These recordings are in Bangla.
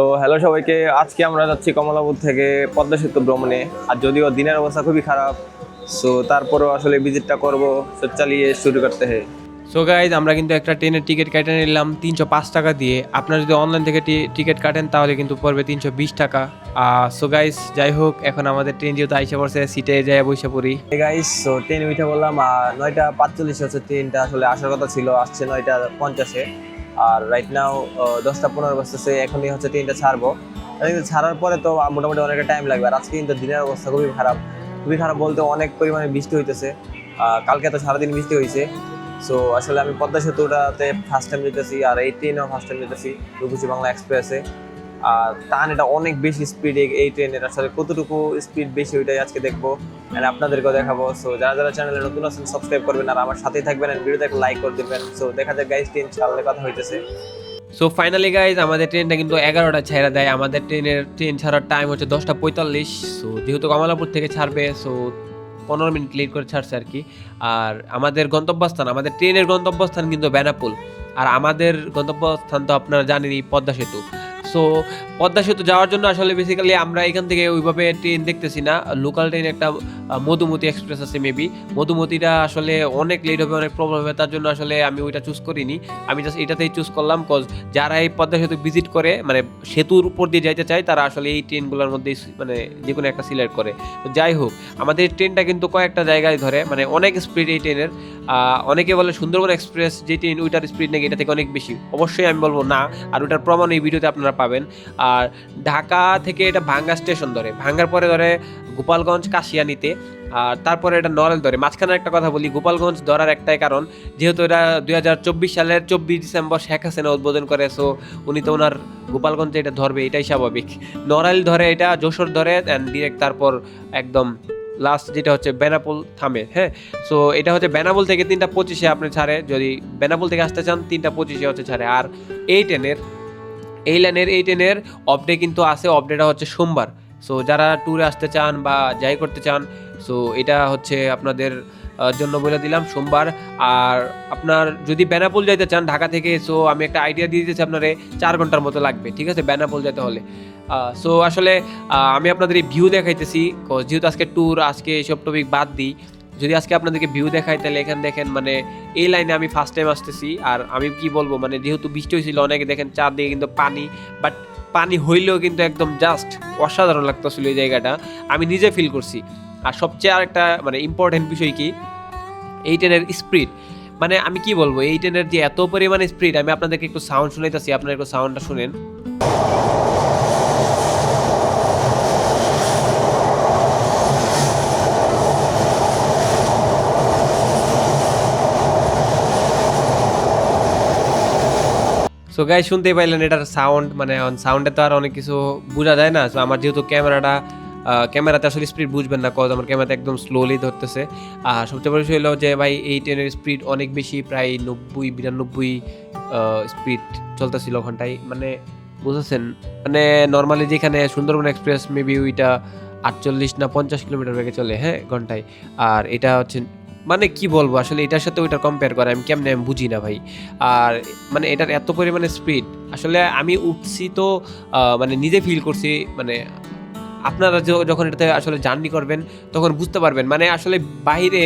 তো হ্যালো সবাইকে আজকে আমরা যাচ্ছি কমলাপুর থেকে পদ্মা সেতু ভ্রমণে। আর যদিও দিনের অবস্থা খুবই খারাপ সো তারপরেও আসলে ভিজিটটা করব তো চালিয়ে শুরু করতে হয়। সো গাইজ আমরা কিন্তু একটা ট্রেনের টিকিট কেটে নিলাম তিনশো পাঁচ টাকা দিয়ে। আপনারা যদি অনলাইন থেকে টিকিট কাটেন তাহলে কিন্তু পড়বে তিনশো বিশ টাকা। আর সো গাইজ যাই হোক এখন আমাদের ট্রেন যেহেতু আইসে পড়ছে সিটে যাই বসে পড়ি। গাইস সো ট্রেন উঠে বললাম আর নয়টা পাঁচচল্লিশ হচ্ছে ট্রেনটা আসলে আসার কথা ছিল আসছে নয়টা পঞ্চাশে। আর রাইট নাও দশটা পনেরো বাজতেছে, এখনই হচ্ছে ট্রেনটা ছাড়বো। কিন্তু ছাড়ার পরে তো মোটামুটি অনেকটা টাইম লাগবে, আর আজকে কিন্তু দিনের অবস্থা খুবই খারাপ। খুবই খারাপ বলতে অনেক পরিমাণে বৃষ্টি হইতেছে। কালকে তো সারাদিন বৃষ্টি হয়েছে সো আসলে আমি পদ্মা সেতুটাতে ফার্স্ট টাইম যেতেছি, আর এই ট্রেনেও ফার্স্ট টাইম যেতেছি, রূপসী বাংলা এক্সপ্রেসে আর টান এটা অনেক বেশি স্পিড এই ট্রেনের আসলে কতটুকু স্পিড বেশি ওইটাই আজকে দেখব আর আপনাদেরকেও দেখাবো। সো যারা যারা চ্যানেলে নতুন আছেন সাবস্ক্রাইব করবেন আর আমার সাথেই থাকবেন আর ভিডিওতে লাইক করে দিবেন। সো দেখা যাক গাইস ট্রেন চালালে কথা হইতেছে। সো ফাইনালি গাইজ আমাদের ট্রেনটা কিন্তু এগারোটা ছেড়ে দেয়। আমাদের ট্রেনের ট্রেন ছাড়ার টাইম হচ্ছে দশটা পঁয়তাল্লিশ। সো যেহেতু কমলাপুর থেকে ছাড়বে সো পনেরো মিনিট লেট করে ছাড়ছে আর কি। আর আমাদের গন্তব্যস্থান, আমাদের ট্রেনের গন্তব্যস্থান কিন্তু বেনাপুল। আর আমাদের গন্তব্যস্থান তো আপনারা জানেনই, পদ্মা সেতু। সো পদ্মা সেতু যাওয়ার জন্য আসলে বেসিক্যালি আমরা এখান থেকে ওইভাবে ট্রেন দেখতেছি না। লোকাল ট্রেন একটা মধুমতি এক্সপ্রেস আছে মেবি মধুমতিটা আসলে অনেক লেট হবে, অনেক প্রবলেম হবে। তার জন্য আসলে আমি ওইটা চুজ করিনি। আমি জাস্ট এটাতেই চুজ করলাম কজ যারা এই পদ্মা সেতু ভিজিট করে মানে সেতুর উপর দিয়ে যাইতে চায়, তারা আসলে এই ট্রেনগুলোর মধ্যে মানে যে কোনো একটা সিলেক্ট করে। যাই হোক, আমাদের ট্রেনটা কিন্তু কয়েকটা জায়গায় ধরে মানে অনেক স্পিড এই ট্রেনের অনেকে বলে সুন্দরবন এক্সপ্রেস যে ট্রেন ওইটার স্পিড নাকি এটা থেকে অনেক বেশি। অবশ্যই আমি বলব না। আর ওইটার প্রমাণ এই ভিডিওতে আপনারা পাবেন। আর ঢাকা থেকে এটা ভাঙ্গা স্টেশন ধরে। ভাঙ্গার পরে ধরে গোপালগঞ্জ কাশিয়ানিতে, আর তারপরে এটা নরেল ধরে। মাঝখানে একটা কথা বলি, গোপালগঞ্জ ধরার একটাই কারণ, যেহেতু এটা দুই হাজার চব্বিশ সালের চব্বিশ ডিসেম্বর শেখ হাসিনা উদ্বোধন করে সো উনি তো ওনার গোপালগঞ্জে এটা ধরবে, এটাই স্বাভাবিক। নড়াইল ধরে এটা, যশোর ধরে অ্যান্ড ডিরেক্ট তারপর একদম লাস্ট যেটা হচ্ছে বেনাপুল থামে হ্যাঁ? সো এটা হচ্ছে বেনাপুল থেকে তিনটা পঁচিশে আপনি ছাড়ে, যদি বেনাপুল থেকে আসতে চান, তিনটা পঁচিশে হচ্ছে ছাড়ে। আর এই ট্রেনের এই লাইনের এই ট্রেনের অপডে কিন্তু আছে অপডেটা হচ্ছে সোমবার। সো যারা ট্যুরে আসতে চান বা যাই করতে চান সো এটা হচ্ছে আপনাদের জন্য বলে দিলাম সোমবার। আর আপনার যদি বেনাপুল যাইতে চান ঢাকা থেকে সো আমি একটা আইডিয়া দিয়ে দিতেছি আপনারে, চার ঘণ্টার মতো লাগবে, ঠিক আছে? বেনাপুল যেতে হলে। সো আসলে আমি আপনাদের এই ভিউ দেখাইতেছি যেহেতু আজকে ট্যুর আজকে এইসব টপিক বাদ দিই যদি আজকে আপনাদেরকে ভিউ দেখাই, তাহলে এখানে দেখেন মানে এই লাইনে আমি ফার্স্ট টাইম আসতেছি। আর আমি কি বলব মানে যেহেতু বৃষ্টি হয়েছিল, অনেকে দেখেন চারদিকে কিন্তু পানি বাট পানি হইলেও কিন্তু একদম জাস্ট অসাধারণ লাগতেছিল এই জায়গাটা। আমি নিজে ফিল করছি। আর সবচেয়ে আরেকটা মানে ইম্পর্টেন্ট বিষয় কি? এই ট্রেনের স্পিড মানে আমি কি বলব, এই ট্রেনের যে এত পরিমাণে স্পিড আমি আপনাদেরকে একটু সাউন্ড শুনাইতেছি, আপনারা একটু সাউন্ডটা শুনেন। সো গাই শুনতেই পাইলেন, এটার সাউন্ড মানে সাউন্ডে তো আর অনেক কিছু বোঝা যায় না। সো আমার যেহেতু ক্যামেরাটা ক্যামেরাতে আসলে স্পিড বুঝবেন না কজ আমার ক্যামেরাতে একদম স্লোলি ধরতেছে। আর সবচেয়ে বড় হলো যে, ভাই, এই ট্রেনের স্পিড অনেক বেশি, প্রায় নব্বই, বিরানব্বই স্পিড চলতেছিল ঘন্টায়। মানে বুঝেছেন? মানে নর্মালি যেখানে সুন্দরবন এক্সপ্রেস মেবি ওইটা আটচল্লিশ না পঞ্চাশ কিলোমিটার বেগে চলে হ্যাঁ ঘন্টায়। আর এটা হচ্ছে মানে কি বলব, আসলে এটার সাথে ওইটা কম্পেয়ার করে, আমি কেমনে আমি বুঝি না ভাই। আর মানে এটার এত পরিমাণে স্পিড আসলে আমি উঠছি তো মানে নিজে ফিল করছি মানে আপনারা যখন এটাতে আসলে জার্নি করবেন, তখন বুঝতে পারবেন মানে আসলে বাইরে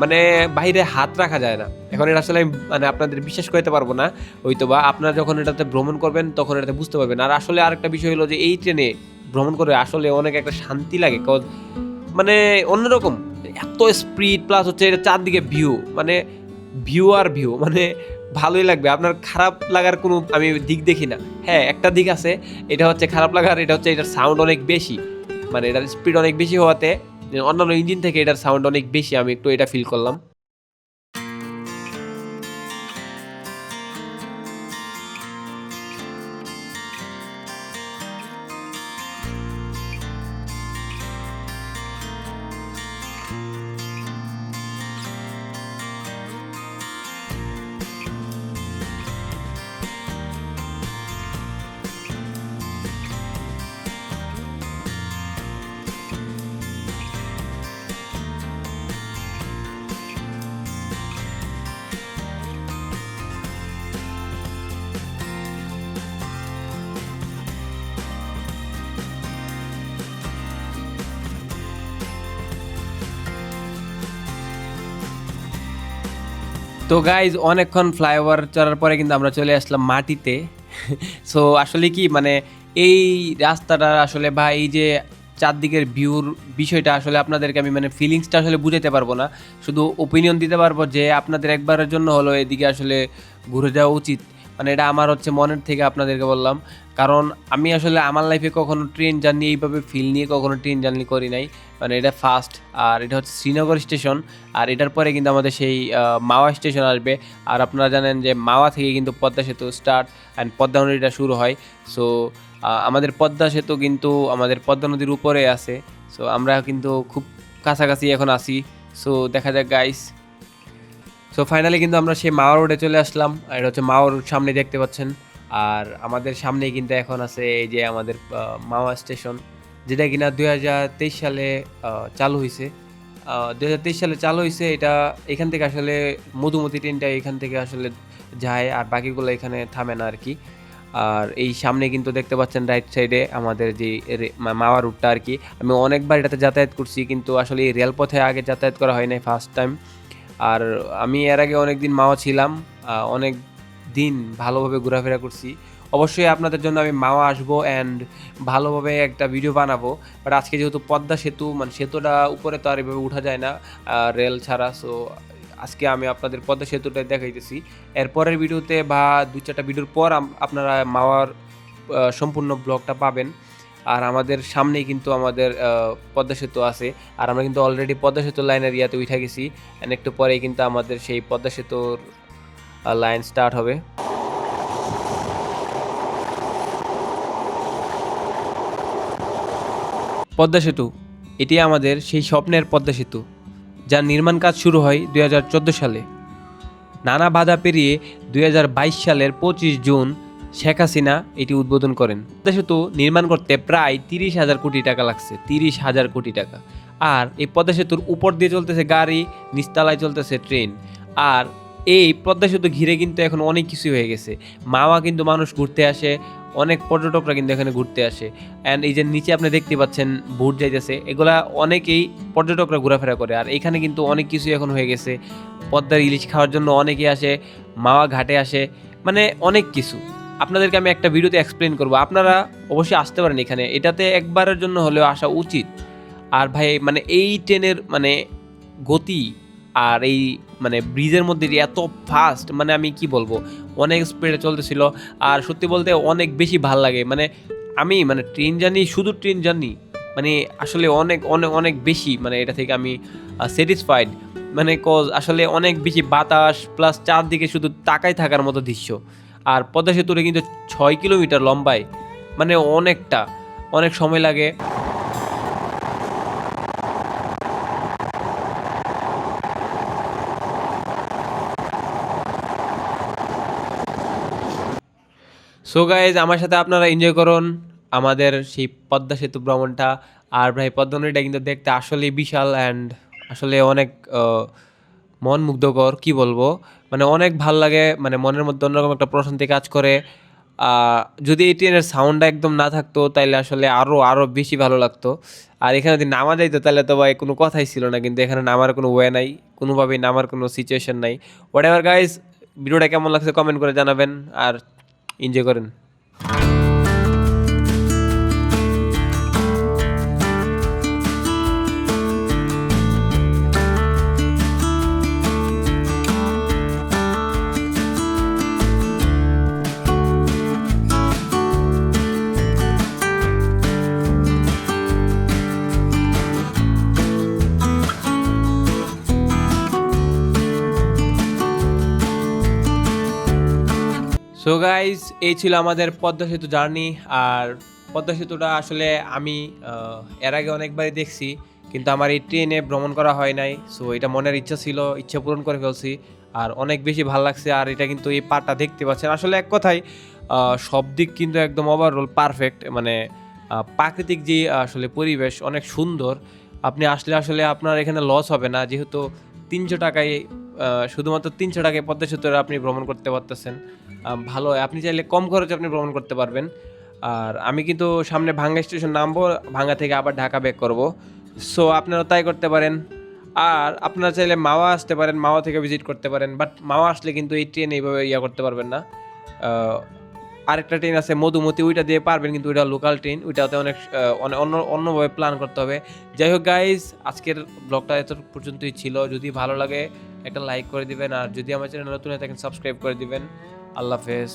মানে বাইরে হাত রাখা যায় না। এখন এটা আসলে মানে আপনাদের বিশ্বাস করতে পারব না হয়তো বা আপনারা যখন এটাতে ভ্রমণ করবেন, তখন এটাতে বুঝতে পারবেন। আর আসলে আরেকটা বিষয় হলো যে, এই ট্রেনে ভ্রমণ করে আসলে অনেক একটা শান্তি লাগে মানে অন্যরকম। এত স্পিড প্লাস হচ্ছে এটা চারদিকে ভিউ মানে ভিউ আর ভিউ মানে ভালোই লাগবে। আপনার খারাপ লাগার কোনো আমি দিক দেখি না। হ্যাঁ একটা দিক আছে, এটা হচ্ছে খারাপ লাগার, এটা হচ্ছে এটার সাউন্ড অনেক বেশি। মানে এটার স্পিড অনেক বেশি হওয়াতে, অন্যান্য ইঞ্জিন থেকে এটার সাউন্ড অনেক বেশি, আমি একটু এটা ফিল করলাম। তো গাইজ অনেকক্ষণ ফ্লাইওভার চড়ার পরে কিন্তু আমরা চলে আসলাম মাটিতে। সো আসলে কি মানে এই রাস্তাটা আসলে বা এই যে চারদিকের ভিউর বিষয়টা আসলে আপনাদেরকে আমি মানে ফিলিংসটা আসলে বুঝাতে পারব না। শুধু ওপিনিয়ন দিতে পারব যে আপনাদের একবারের জন্য হলো এদিকে আসলে ঘুরে যাওয়া উচিত। মানে এটা আমার হচ্ছে মনের থেকে আপনাদেরকে বললাম। কারণ আমি আসলে আমার লাইফে কখনো ট্রেন জার্নি এইভাবে ফিল নিয়ে কখনো ট্রেন জার্নি করি নাই। মানে এটা ফার্স্ট আর এটা হচ্ছে শ্রীনগর স্টেশন আর এটার পরে কিন্তু আমাদের সেই মাওয়া স্টেশন আসবে। আর আপনারা জানেন যে মাওয়া থেকে কিন্তু পদ্মা সেতু স্টার্ট অ্যান্ড পদ্মা নদীটা শুরু হয়। সো আমাদের পদ্মা সেতু কিন্তু আমাদের পদ্মা নদীর উপরে আছে। সো আমরা কিন্তু খুব কাছাকাছি এখন আসি সো দেখা যাক গাইস সো ফাইনালি কিন্তু আমরা সেই মাওয়া রোডে চলে আসলাম। আর এটা হচ্ছে মাওয়া রোড সামনে দেখতে পাচ্ছেন। আর আমাদের সামনেই কিন্তু এখন আছে এই যে আমাদের মাওয়া স্টেশন যেটা কিনা দুই হাজার তেইশ সালে চালু হয়েছে দুই হাজার তেইশ সালে চালু হয়েছে এটা এখান থেকে আসলে মধুমতি ট্রেনটা এখান থেকে আসলে যায় আর বাকিগুলো এখানে থামে না আর কি আর এই সামনে কিন্তু দেখতে পাচ্ছেন রাইট সাইডে আমাদের যে মাওয়া রুটটা আর কি আমি অনেকবার এটাতে যাতায়াত করছি, কিন্তু আসলে এই রেলপথে আগে যাতায়াত করা হয় নাই ফার্স্ট টাইম আর আমি এর আগে অনেক দিন মাওয়া ছিলাম অনেক দিন ভালোভাবে ঘোরাফেরা করছি। অবশ্যই আপনাদের জন্য আমি মাওয়া আসব অ্যান্ড ভালোভাবে একটা ভিডিও বানাবো। বাট আজকে যেহেতু পদ্মা সেতু মানে সেতুটা উপরে তো আর এভাবে উঠা যায় না রেল ছাড়া। সো আজকে আমি আপনাদের পদ্মা সেতুটা দেখাইতেছি। এরপরের ভিডিওতে বা দু চারটা ভিডিওর পর আপনারা মাওয়ার সম্পূর্ণ ব্লগটা পাবেন। আর আমাদের সামনেই কিন্তু আমাদের পদ্মা সেতু আছে। আর আমরা কিন্তু অলরেডি পদ্মা সেতু লাইনের ইয়াতে উঠে গেছি। একটু পরেই কিন্তু আমাদের সেই পদ্মা সেতুর লাইন স্টার্ট হবে। পদ্মা সেতু, এটি আমাদের সেই স্বপ্নের পদ্মা সেতু, যার নির্মাণ কাজ শুরু হয় দুই হাজার চোদ্দ সালে। নানা বাধা পেরিয়ে দু হাজার বাইশ সালের পঁচিশ জুন শেখ হাসিনা এটি উদ্বোধন করেন। সেতু নির্মাণ করতে প্রায় তিরিশ হাজার কোটি টাকা লাগছে, তিরিশ হাজার কোটি টাকা। আর এই পদ্মা সেতুর উপর দিয়ে চলতেছে গাড়ি, নিচতলায় চলতেছে ট্রেন। আর এই পদ্মা সেতু ঘিরে কিন্তু এখন অনেক কিছু হয়ে গেছে। মাওয়া কিন্তু মানুষ ঘুরতে আসে, অনেক পর্যটকরা কিন্তু এখানে ঘুরতে আসে। অ্যান্ড এই যে নিচে আপনি দেখতে পাচ্ছেন বুট যাইতেছে, এগুলা অনেকেই পর্যটকরা ঘোরাফেরা করে। আর এখানে কিন্তু অনেক কিছু এখন হয়ে গেছে। পদ্মার ইলিশ খাওয়ার জন্য অনেকে আসে, মাওয়া ঘাটে আসে মানে অনেক কিছু। আপনাদেরকে আমি একটা ভিডিওতে এক্সপ্লেন করব। আপনারা অবশ্যই আসতে পারেন এখানে। এটাতে একবারের জন্য হলেও আসা উচিত। আর ভাই মানে এই ট্রেনের মানে গতি আর এই মানে ব্রিজের মধ্যে এত ফাস্ট মানে আমি কি বলব? অনেক স্পিডে চলতেছিল। আর সত্যি বলতে অনেক বেশি ভালো লাগে। মানে আমি মানে ট্রেন জার্নি শুধু ট্রেন জার্নি মানে আসলে অনেক অনেক অনেক বেশি মানে এটা থেকে আমি স্যাটিসফাইড মানে কজ আসলে অনেক বেশি বাতাস প্লাস চারদিকে শুধু তাকাই থাকার মতো দৃশ্য। আর পদ্মা সেতুরে কিন্তু ছয় কিলোমিটার লম্বায় মানে অনেকটা, অনেক সময় লাগে। সো গাইজ আমার সাথে আপনারা এনজয় করুন আমাদের সেই পদ্মা সেতু ভ্রমণটা। আর ভাই, পদ্মা নদীটা কিন্তু দেখতে আসলে বিশাল অ্যান্ড আসলে অনেক মন মুগ্ধকর কি বলব? মানে অনেক ভালো লাগে মানে মনের মধ্যে অন্যরকম একটা প্রশান্তি কাজ করে। যদি এই ট্রেনের সাউন্ডটা একদম না থাকতো তাহলে আসলে আরও আরও বেশি ভালো লাগতো। আর এখানে যদি নামা যাইতো তাহলে তো ভাই কোনো কথাই ছিল না, কিন্তু এখানে নামার কোনো ওয়ে নাই, কোনোভাবেই নামার কোনো সিচুয়েশন নাই। হোয়াট এভার গাইজ ভিডিওটা কেমন লাগছে কমেন্ট করে জানাবেন, আর এনজয় করেন। গাইজ এই ছিল আমাদের পদ্মা সেতু জার্নি, আর পদ্মা সেতুটা আসলে আমি এর আগে অনেকবারই দেখছি, কিন্তু আমার এই ট্রেনে ভ্রমণ করা হয় নাই সো এটা মনের ইচ্ছা ছিল, ইচ্ছা পূরণ করে ফেলছি, আর অনেক বেশি ভালো লাগছে, আর এটা কিন্তু এই পাটটা দেখতে পাচ্ছেন। আসলে এক কথায় সব দিক কিন্তু একদম ওভারঅল পারফেক্ট মানে প্রাকৃতিক যে আসলে পরিবেশ অনেক সুন্দর, আপনি আসলে আসলে আপনার এখানে লস হবে না, যেহেতু তিনশো টাকায় শুধুমাত্র তিনশো টাকায় পদ্মা সেতুরে আপনি ভ্রমণ করতে পারতেছেন। ভালো হয়। আপনি চাইলে কম খরচে আপনি ভ্রমণ করতে পারবেন। আর আমি কিন্তু সামনে ভাঙ্গা স্টেশন নামবো, ভাঙ্গা থেকে আবার ঢাকা ব্যাক করব। সো আপনারা তাই করতে পারেন। আর আপনারা চাইলে মাওয়া আসতে পারেন, মাওয়া থেকে ভিজিট করতে পারেন। বাট মাওয়া আসলে কিন্তু এই ট্রেন এইভাবে ইয়া করতে পারবেন না। আরেকটা ট্রেন আছে মধুমতি, ওইটা দিয়ে পারবেন, কিন্তু ওইটা লোকাল ট্রেন ওইটাতে অনেক অন্য, অন্যভাবে প্ল্যান করতে হবে। যাই হোক গাইজ আজকের ব্লগটা এত পর্যন্তই ছিল। যদি ভালো লাগে, একটা লাইক করে দিবেন। আর যদি আমার চ্যানেল নতুন হয়ে থাকেন সাবস্ক্রাইব করে দিবেন। আল্লাহ হাফেজ